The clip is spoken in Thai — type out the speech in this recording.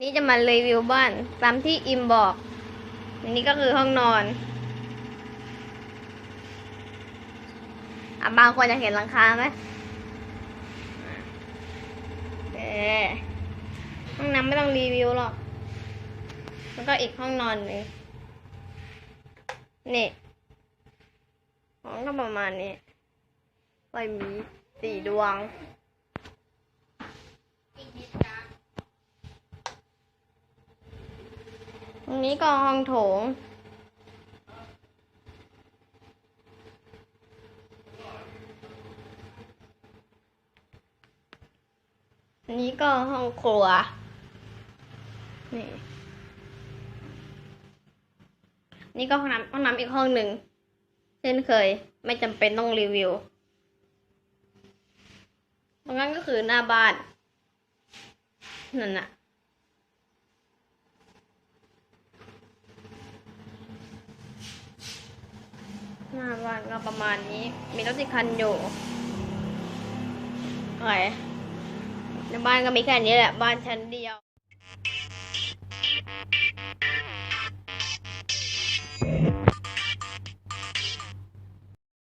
นี่จะมารีวิวบ้านตามที่อิมบอก อันนี้ก็คือห้องนอนอะบางคนจะเห็นหลังคาไหมเออห้องน้ำไม่ต้องรีวิวหรอก แล้วก็อีกห้องนอนหนึ่งนี่ ห้องก็ประมาณนี้ไฟมีสี่ดวง ตรงนี้ก็ห้องโถง นี้ก็ห้องครัว นี่ นี่ก็ห้องน้ำห้องน้ำอีกห้องหนึ่ง เช่นเคย ไม่จำเป็นต้องรีวิวตรงนั้นก็คือหน้าบ้าน นั่นน่ะ หน้าบ้านก็ประมาณนี้ มีรถสิคันอยู่อะไรในบ้านก็มีแค่นี้แหละ บ้านชั้นเดียว